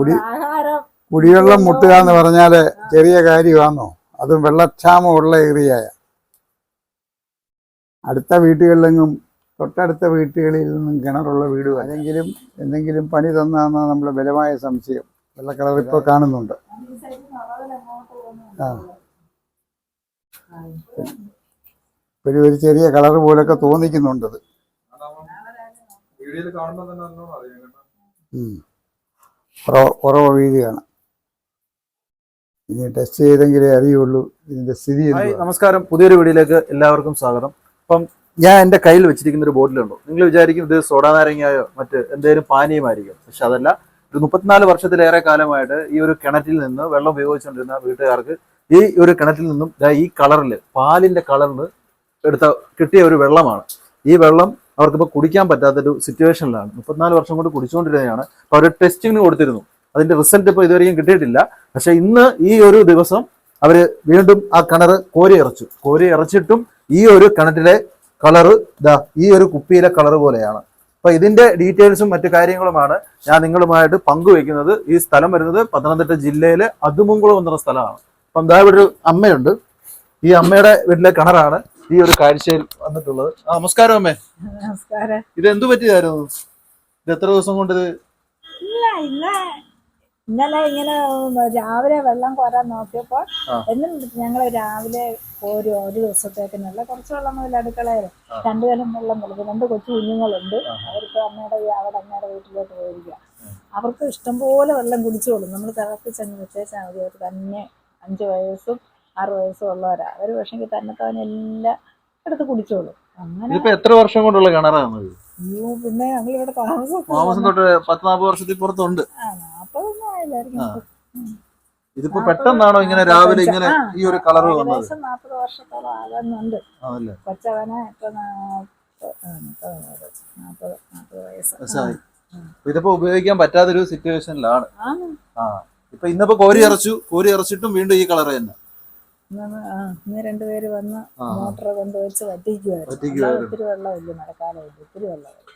കുടി ആഹാരം. കുടിവെള്ളം മുട്ടുക എന്ന് പറഞ്ഞാൽ ചെറിയ കാര്യമാണോ അതും വെള്ളക്ഷാമമുള്ള ഏറിയ അടുത്ത വീട്ടുകളിലെങ്ങും തൊട്ടടുത്ത വീട്ടുകളിൽ നിന്നും കിണറുള്ള വീട് അല്ലെങ്കിലും എന്തെങ്കിലും പണി തന്നാന്ന നമ്മളെ ബലമായ സംശയം. വെള്ളക്കളർ കളർ ഇപ്പോൾ കാണുന്നുണ്ട്. ആ. ഒരു ഒരു ചെറിയ കളർ പോലൊക്കെ തോന്നിക്കുന്നുണ്ടത്. വീഡിയോയിൽ കാണുമ്പോൾ തന്നെ നല്ലോണം അറിയാം ഉം. കുറവ് വീഴുകയാണ് ഇനി ടെസ്റ്റ് ചെയ്തെങ്കിലേ അറിയുള്ളൂ ഇതിന്റെ സ്ഥിതി നമസ്കാരം. പുതിയൊരു വീഡിയോയിലേക്ക് എല്ലാവർക്കും സ്വാഗതം. അപ്പം ഞാൻ എന്റെ കയ്യിൽ വെച്ചിരിക്കുന്ന ഒരു ബോട്ടിലുണ്ടോ. നിങ്ങൾ വിചാരിക്കും ഇത് സോഡാ നാരങ്ങയോ മറ്റ് എന്തെങ്കിലും പാനീയമായിരിക്കും. പക്ഷെ അതല്ല ഒരു മുപ്പത്തിനാല് വർഷത്തിലേറെ കാലമായിട്ട് ഈ ഒരു കിണറ്റിൽ നിന്ന് വെള്ളം ഉപയോഗിച്ചുകൊണ്ടിരുന്ന വീട്ടുകാർക്ക് ഈ ഒരു കിണറ്റിൽ നിന്നും ഈ കളറിൽ പാലിന്റെ കളറിൽ എടുത്ത കിട്ടിയ ഒരു വെള്ളമാണ്. ഈ വെള്ളം അവർക്കിപ്പോൾ കുടിക്കാൻ പറ്റാത്തൊരു സിറ്റുവേഷനിലാണ് മുപ്പത്തിനാല് വർഷം കൊണ്ട് കുടിച്ചുകൊണ്ടിരുന്നതാണ് അപ്പോൾ അവർ ടെസ്റ്റിങ്ങിന് കൊടുത്തിരുന്നു. അതിന്റെ റിസൾട്ട് ഇപ്പോൾ ഇതുവരെയും കിട്ടിയിട്ടില്ല. പക്ഷേ ഇന്ന് ഈ ഒരു ദിവസം അവർ വീണ്ടും ആ കിണർ കോരി ഇറച്ചു കോരി ഇറച്ചിട്ടും ഈ ഒരു കിണറ്റിലെ കളറ് ഇതാ ഈ ഒരു കുപ്പിയിലെ കളറ് പോലെയാണ്. അപ്പോൾ ഇതിന്റെ ഡീറ്റെയിൽസും മറ്റു കാര്യങ്ങളുമാണ് ഞാൻ നിങ്ങളുമായിട്ട് പങ്കുവെക്കുന്നത് ഈ സ്ഥലം വരുന്നത് പത്തനംതിട്ട ജില്ലയിലെ അതുമുങ്കുളം എന്ന സ്ഥലമാണ്. അപ്പം എന്താ ഇവിടെ ഒരു അമ്മയുണ്ട്. ഈ അമ്മയുടെ വീട്ടിലെ കിണറാണ്. ഈ ഒരു കാഴ്ചയിൽ വന്നിട്ടുള്ളത്. ആ, നമസ്കാരം അമ്മേ. നമസ്കാരം. ഇത് എന്തു പറ്റിയതായിരുന്നു? ഇത് എത്ര ദിവസം കൊണ്ട് ഇത് ഇല്ല. ഇന്ന ഇന്നലെ ഇങ്ങനെ രാവിലെ വെള്ളം കോരാൻ നോക്കിയപ്പോൾ എന്നും ഞങ്ങൾ രാവിലെ കോരും ഒരു ദിവസത്തേക്കിനുള്ള കുറച്ച് വെള്ളം മുതൽ അടുക്കളയിൽ. രണ്ടുപേരും വെള്ളം കൊടുക്കും രണ്ട് കൊച്ചു കുഞ്ഞുങ്ങളുണ്ട്. അവർക്ക് അമ്മയുടെ അവിടെ അമ്മയുടെ വീട്ടിലോട്ട് പോയിരിക്കുക. അവർക്ക് ഇഷ്ടംപോലെ വെള്ളം കുടിച്ചോളും നമ്മൾ തിളപ്പിച്ചങ്ങ് വെച്ചേച്ചാൽ മതി. അവർ തന്നെ അഞ്ച് വയസ്സും ആറ് വയസ്സുള്ളവരാ. അവർ പക്ഷെങ്കിൽ തന്നെ തന്നെ എല്ലാം എടുത്ത് കുടിച്ചോളും. അങ്ങനെ ഇതിപ്പോ എത്ര വർഷം കൊണ്ടുള്ള കിണറാണ് അയ്യോ പിന്നെ ഞങ്ങൾ ഇവിടെ താമസം താമസം തൊട്ട് പത്ത് നാൽപ്പത് വർഷത്തിൽ പുറത്തുണ്ട് ആയില്ലായിരിക്കും ആ. ഇതിപ്പോ പെട്ടെന്നാണോ ഇങ്ങനെ രാവിലെ ഇങ്ങനെ ഈ ഒരു കളർ വന്നത്? ഏകദേശം നാൽപ്പത് വർഷത്തോളം ആകുന്നുണ്ട്. കൊച്ചവനെ ഇപ്പൊ നാപ്പ- ആ, മുപ്പത് വയസ്സ്. നാപ്പത് നാപ്പത് വയസ്സ് മനസ്സിലായി അപ്പൊ ഇതിപ്പോ ഉപയോഗിക്കാൻ പറ്റാത്തൊരു സിറ്റുവേഷനിലാണ് ആണ്. ആ. ഇപ്പൊ ഇന്നിപ്പോ കോരി ഇറച്ചു കോരി ഇറച്ചിട്ടും വീണ്ടും ഈ കളർ തന്നെ. ഇന്ന് രണ്ടുപേര് വന്ന്. മോട്ടർ കൊണ്ടുവച്ച് വറ്റിക്കുവായിരുന്നു. ഒത്തിരി വെള്ളമില്ല മഴക്കാലമില്ല ഒത്തിരി വെള്ളമില്ല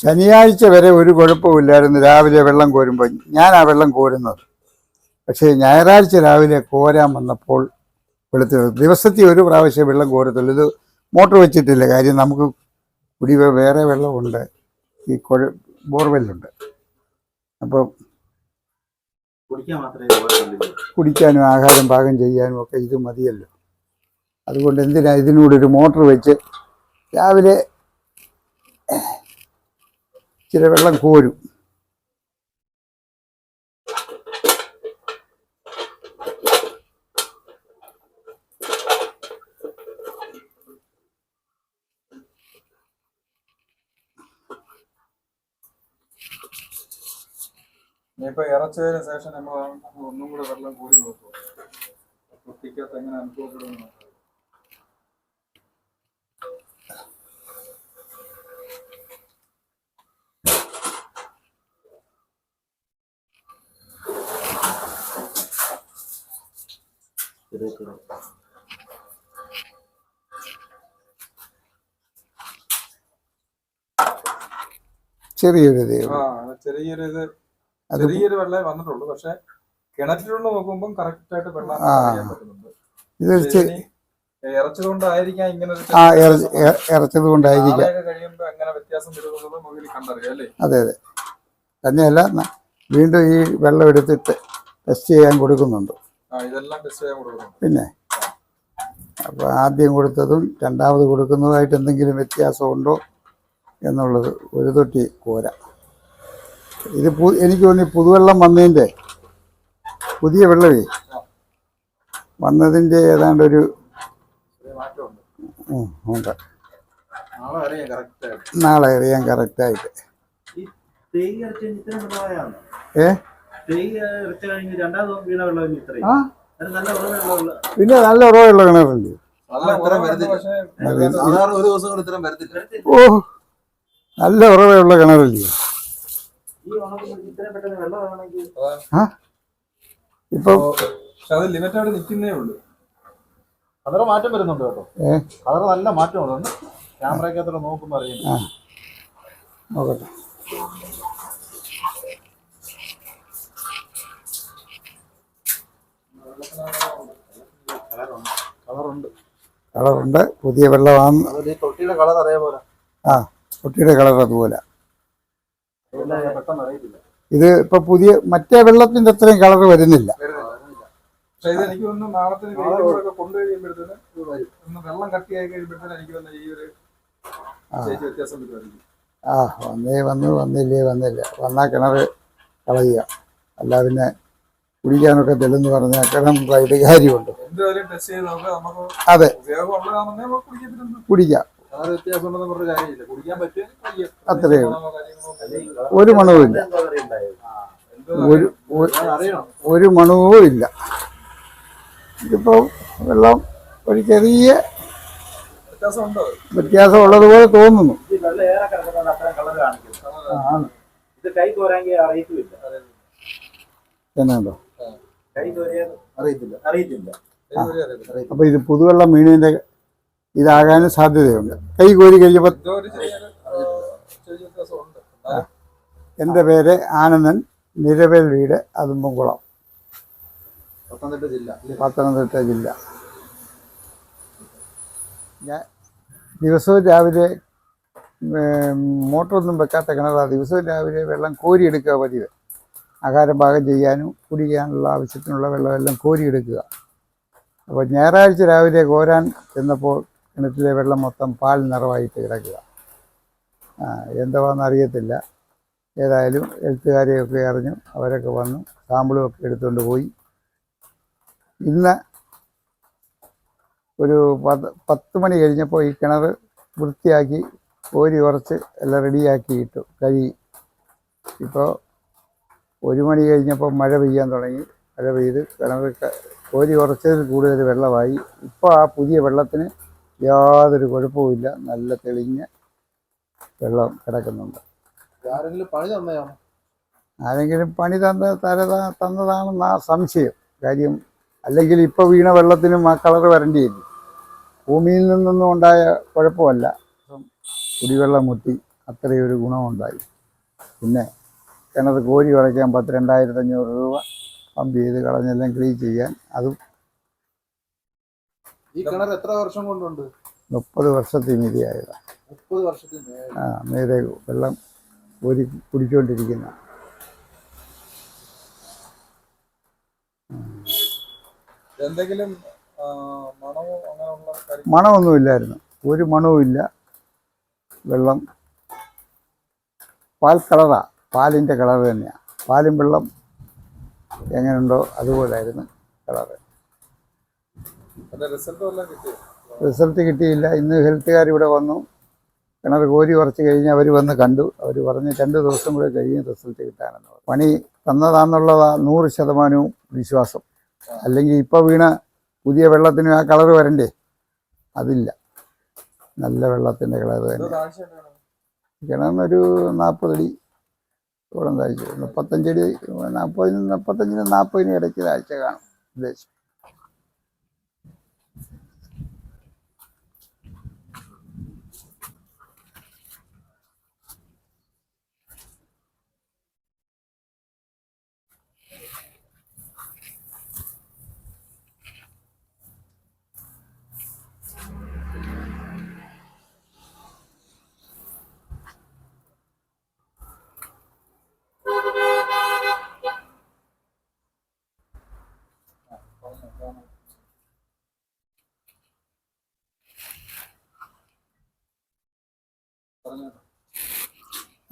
ശനിയാഴ്ച വരെ ഒരു കുഴപ്പമില്ലായിരുന്നു രാവിലെ വെള്ളം കോരുമ്പോൾ ഞാൻ ആ വെള്ളം കോരുന്നത്. പക്ഷേ ഞായറാഴ്ച രാവിലെ കോരാൻ വന്നപ്പോൾ വെളുത്ത് ദിവസത്തിൽ ഒരു പ്രാവശ്യം വെള്ളം കോരത്തുള്ളൂ. ഇത് മോട്ടർ വെച്ചിട്ടില്ല. കാര്യം നമുക്ക് കുടി വേറെ വെള്ളമുണ്ട്. ഈ കുഴ ബോർവെല്ലുണ്ട്. അപ്പോൾ കുടിക്കാനും ആഹാരം പാകം ചെയ്യാനും ഒക്കെ ഇത് മതിയല്ലോ. അതുകൊണ്ട് എന്തിനാ ഇതിനൂടെ ഒരു മോട്ടർ വെച്ച് രാവിലെ ഇച്ചിരി വെള്ളം കോരും. ഇനിയിപ്പോ ഇറച്ചതിന് ശേഷം നമ്മൾ ഒന്നും കൂടെ വെള്ളം കൂടി നോക്കും കുട്ടിക്കകത്ത് എങ്ങനെ അനുഭവപ്പെടുന്നു. ചെറിയൊരു ചെറിയൊരു ഇത് അത് ചെറിയൊരു വെള്ളമേ വന്നിട്ടുള്ളൂ. പക്ഷെ കിണറ്റിലുള്ള നോക്കുമ്പോൾ കറക്റ്റ് ആയിട്ട് വെള്ളം. അറിയാൻ പറ്റുന്നുണ്ട്. ഇറച്ചതുകൊണ്ടായിരിക്കാം ഇങ്ങനെ ആ ഇറ- ഇറ- ഇറച്ചത് കൊണ്ടായിരിക്കാം കഴിയുമ്പോൾ അങ്ങനെ എങ്ങനെ വ്യത്യാസം വരുന്നുള്ളത് നമുക്ക് കണ്ടറിയാം അല്ലേ? അതെ അതെ. തന്നെയല്ല വീണ്ടും ഈ വെള്ളം എടുത്തിട്ട് ടെസ്റ്റ് ചെയ്യാൻ കൊടുക്കുന്നുണ്ട്. ഇതെല്ലാം ടെസ്റ്റ് ചെയ്യാൻ പിന്നെ? അപ്പോൾ ആദ്യം കൊടുത്തതും രണ്ടാമത് കൊടുക്കുന്നതായിട്ട് എന്തെങ്കിലും വ്യത്യാസമുണ്ടോ എന്നുള്ളത് ഒരു തൊട്ടി കോര. ഇത് എനിക്ക് തോന്നി പുതുവെള്ളം വന്നതിന്റെ പുതിയ വെള്ളമേ. വന്നതിന്റെ ഏതാണ്ട് ഒരു മാറ്റമുണ്ട് ഉം, ഉണ്ട്. നാളെ അറിയാൻ കറക്റ്റായിട്ട് ഏ? പിന്നെ നല്ല ഉറവുള്ള കിണറുണ്ട്. ഓ നല്ല ഉറവയുള്ള കിണറല്ലേ? അത്. ലിമിറ്റ് അവിടെ നിൽക്കുന്നേ ഉള്ളൂ. കളറ് മാറ്റം വരുന്നുണ്ട് കേട്ടോ? കളറ് നല്ല മാറ്റം ഉണ്ട്. ക്യാമറക്കകത്തോടെ നോക്കുമ്പോൾ അറിയാം. ആ. നോക്കട്ടെ. കളറുണ്ട്. കളറുണ്ട്. പുതിയ വെള്ളമാണ് തൊട്ടിയുടെ കളർ അതേപോലെ ആ കുട്ടിയുടെ കളർ അതുപോലെ. ഇത് ഇപ്പൊ പുതിയ മറ്റേ വെള്ളത്തിന്റെ അത്രയും കളർ വരുന്നില്ല. പക്ഷെ ഇത് എനിക്ക് തോന്നുന്നു നാളത്തിന് ഒന്ന് വെള്ളം കട്ടിയായി കഴിയുമ്പോഴത്തേന് എനിക്ക് വന്ന ഈ ഒരു ചേച്ചി വ്യത്യാസം വരുമായിരിക്കും. ആ വന്നേ വന്നു വന്നില്ലേ വന്നില്ല. വന്നാ കിണർ കളയുക. അല്ല പിന്നെ കുടിക്കാനൊക്കെ തെളിന്ന് പറഞ്ഞാൽ കിണറായിട്ട് കാര്യമുണ്ട്. അതെ. കുടിക്കാം. അത്രയേ ഒരു മണവും ഇല്ല. ഒരു ഒരു- ഒരു മണവും ഇല്ല. ഇതിപ്പോ വെള്ളം ഒരു ചെറിയ വ്യത്യാസം ഉള്ളതുപോലെ തോന്നുന്നു. എന്നാണ്ടോ? അറിയത്തില്ല. അപ്പൊ ഇത് പുതുവെള്ളം വീണിന്റെ ഇതാകാനും സാധ്യതയുണ്ട്. കൈ കോരി കഴിഞ്ഞപ്പോൾ എന്റെ പേര് ആനന്ദൻ. നിരവേൽ വീട് അതുമ്പുംകുളം പത്തനംതിട്ട ജില്ല. ഞാൻ ദിവസവും രാവിലെ മോട്ടറൊന്നും വെക്കാത്ത കിണറാ. ദിവസവും രാവിലെ വെള്ളം കോരിയെടുക്കുക പതിവ്. ആഹാരം പാകം ചെയ്യാനും കുടിക്കാനുള്ള ആവശ്യത്തിനുള്ള വെള്ളമെല്ലാം കോരിയെടുക്കുക. അപ്പോൾ ഞായറാഴ്ച രാവിലെ കോരാൻ ചെന്നപ്പോൾ കിണറ്റിലെ വെള്ളം മൊത്തം പാൽ നിറവായിട്ട് കിടക്കുക. എന്തുവാന്ന് അറിയത്തില്ല. ഏതായാലും എഴുത്തുകാരെയൊക്കെ അറിഞ്ഞു അവരൊക്കെ വന്നു സാമ്പിളും ഒക്കെ എടുത്തുകൊണ്ട് പോയി. ഇന്ന് ഒരു പത്ത് പത്ത് മണി കഴിഞ്ഞപ്പോൾ ഈ കിണർ വൃത്തിയാക്കി കോരി കുറച്ച് എല്ലാം റെഡിയാക്കി ഇട്ടു കഴുകി. ഇപ്പോൾ ഒരു മണി കഴിഞ്ഞപ്പോൾ മഴ പെയ്യാൻ തുടങ്ങി. മഴ പെയ്ത് കിണർ കോരി കുറച്ചതിൽ കൂടുതൽ വെള്ളമായി. ഇപ്പോൾ ആ പുതിയ വെള്ളത്തിന് യാതൊരു കുഴപ്പവുമില്ല. നല്ല തെളിഞ്ഞ വെള്ളം കിടക്കുന്നുണ്ട്. ആരെങ്കിലും പണി തന്ന തര തന്നതാണെന്നാ സംശയം. കാര്യം അല്ലെങ്കിൽ ഇപ്പോൾ വീണ വെള്ളത്തിനും ആ കളർ വരേണ്ടിയില്ല. ഭൂമിയിൽ നിന്നൊന്നും ഉണ്ടായ കുഴപ്പമല്ല. കുടിവെള്ളം മുട്ടി അത്രയൊരു ഗുണമുണ്ടായി. പിന്നെ കിണർ കോരി കുറയ്ക്കാൻ പത്ത് രണ്ടായിരത്തി അഞ്ഞൂറ് രൂപ പമ്പ് ചെയ്ത് കളഞ്ഞെല്ലാം ക്ലീൻ ചെയ്യാൻ. അതും ഈ കിണർ എത്ര വർഷം കൊണ്ടുണ്ട്? മുപ്പത് വർഷത്തിൽ മീതിയായതാ. മുപ്പത് വർഷത്തിന് ആ നേരെ വെള്ളം ഒരു കുടിച്ചുകൊണ്ടിരിക്കുന്ന എന്തെങ്കിലും ആ, മണമോ അങ്ങനെയുള്ള കാര്യം മണമൊന്നുമില്ലായിരുന്നു ഒരു ഇല്ല. വെള്ളം പാൽ കളറാ. പാലിന്റെ കളർ തന്നെയാണ് പാലും വെള്ളം എങ്ങനെയുണ്ടോ അതുപോലായിരുന്നു കളറ്. റിസൾട്ട് കിട്ടിയില്ല. ഇന്ന് ഹെൽത്തുകാർ ഇവിടെ വന്നു. കിണർ കോരി കുറച്ച് കഴിഞ്ഞ് അവർ വന്ന് കണ്ടു. അവർ പറഞ്ഞ് രണ്ട് ദിവസം കൂടെ കഴിഞ്ഞ് റിസൾട്ട് കിട്ടാനെന്ന് പറഞ്ഞു. പണി തന്നതാന്നുള്ളതാ നൂറ് ശതമാനവും വിശ്വാസം. അല്ലെങ്കിൽ ഇപ്പോൾ വീണ പുതിയ വെള്ളത്തിന് ആ കളർ വരണ്ടേ? അതില്ല. നല്ല വെള്ളത്തിന്റെ കളർ തന്നെ. കിണറിനൊരു നാൽപ്പതടി ഇവിടെ താഴ്ച. മുപ്പത്തഞ്ചടി നാൽപ്പതിന് മുപ്പത്തഞ്ചിനും നാൽപ്പതിനും ഇടയ്ക്ക് താഴ്ച കാണും. ഉദ്ദേശം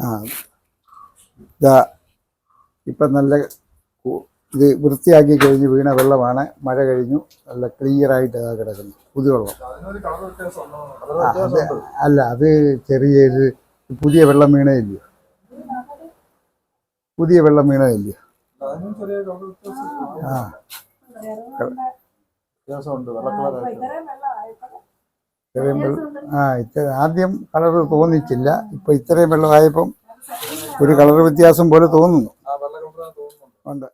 ആ. ഇതാ ഇപ്പം നല്ല ഇത് വൃത്തിയാക്കി കഴിഞ്ഞ് വീണ വെള്ളമാണ്. മഴ കഴിഞ്ഞു. നല്ല ക്ലിയർ ആയിട്ട് ഇതാ കിടക്കുന്നു. പുതുവെള്ളം. അല്ല അത് ചെറിയൊരു പുതിയ വെള്ളം വീണതില്ലയോ പുതിയ വെള്ളം വീണേ അതിനും ചെറിയ കളർ വ്യത്യാസം ആ. ആ ഇത്ര ആദ്യം കളർ തോന്നിച്ചില്ല. ഇപ്പൊ ഇത്രയും വെള്ളമായപ്പം ഒരു കളർ വ്യത്യാസം പോലെ തോന്നുന്നു. ഉണ്ട്.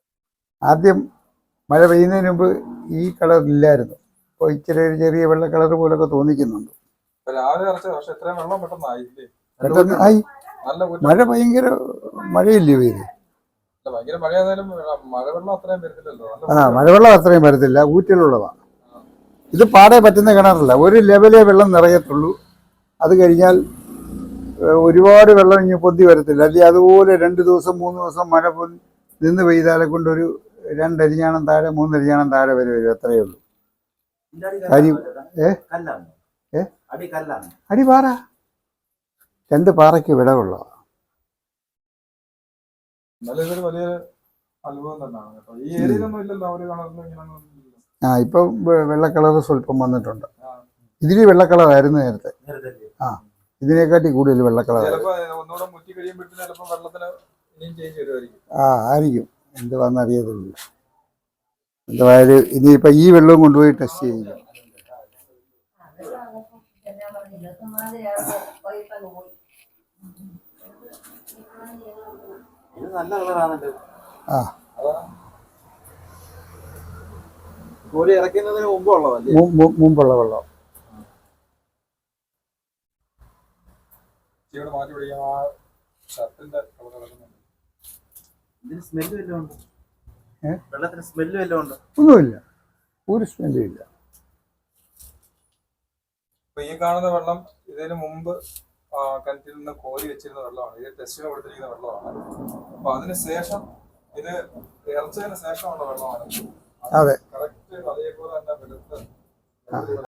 ആദ്യം മഴ പെയ്യുന്നതിന് മുമ്പ് ഈ കളർ ഇല്ലായിരുന്നു. ഇപ്പോൾ ഇച്ചിരി ഒരു ചെറിയ വെള്ള കളർ പോലൊക്കെ തോന്നിക്കുന്നുണ്ട്. ഇപ്പൊ പെട്ടെന്ന് ആയി. മഴ ഭയങ്കര മഴയില്ലേ പെയ്ത്? ആ മഴവെള്ളം അത്രയും വരത്തില്ല ഊറ്റലുള്ളതാണ് ഇത് പാടെ പറ്റുന്ന കിണറല്ല ഒരു ലെവലേ വെള്ളം നിറയത്തുള്ളൂ. അത് കഴിഞ്ഞാൽ ഒരുപാട് വെള്ളം ഇനി പൊന്തി വരത്തില്ല. അല്ലെങ്കിൽ അതുപോലെ രണ്ട് ദിവസം മൂന്ന് ദിവസം മഴ പൊന്തി നിന്ന് പെയ്താലെ കൊണ്ടൊരു രണ്ടരിഞ്ഞാണം താഴെ മൂന്നരിഞ്ഞാണം താഴെ വരെ വരും അത്രയേ ഉള്ളൂ. കാര്യം ഏ? ഏ? അടി പാറ. രണ്ട് പാറയ്ക്ക് വിടവുള്ളതാണ് എന്നാലും ഇതൊരു വലിയ അത്ഭുതം തന്നെയാണ് കേട്ടോ. ഈ ഏരിയയിലൊന്നും ഇല്ലല്ലോ ഒരു കളറിലും ഇങ്ങനെ ആ ഇപ്പൊ വെള്ള കളർ സ്വല്പം വന്നിട്ടുണ്ട്. ഇതിന് വെള്ള കളറായിരുന്നു നേരത്തെ. ആ ഇതിനെക്കാട്ടി കൂടുതൽ വെള്ള കളർ ആ ആയിരിക്കും. എന്ത് വന്നറിയത്തുള്ളൂ എന്തായാലും ഇനിയിപ്പോ ഈ വെള്ളവും കൊണ്ടുപോയി ടെസ്റ്റ് ചെയ്യില്ല ഇത് നല്ല കളറാണല്ലോ ആ. ഇറക്കുന്നതിന് മുമ്പുള്ള വെള്ളം. ഇവിടെ മാറ്റി പിടിക്കാൻ ആ ഷർട്ടിന്റെ കളർ കിടക്കുന്നുണ്ട് ഇതിന് സ്മെല്ല് വല്ലതും ഉണ്ടോ? ഏ? വെള്ളത്തിന് സ്മെല്ല് വല്ലതും ഉണ്ടോ? ഒന്നുമില്ല. ഒരു സ്മെല്ലും ഇല്ല. അപ്പൊ ഈ കാണുന്ന വെള്ളം ഇതിന് മുമ്പ് കിണറ്റിൽ നിന്ന് കോരി വെച്ചിരുന്ന വെള്ളമാണ്. ഇത് ടെസ്റ്റിന് കൊടുത്തിരിക്കുന്ന വെള്ളമാണ്. അപ്പൊ അതിന് ശേഷം ഇത് ഇറച്ചതിന് ശേഷമുള്ള വെള്ളമാണ്. അതെ. കറക്റ്റ് അതേപോലെ തന്നെ വെളുത്ത്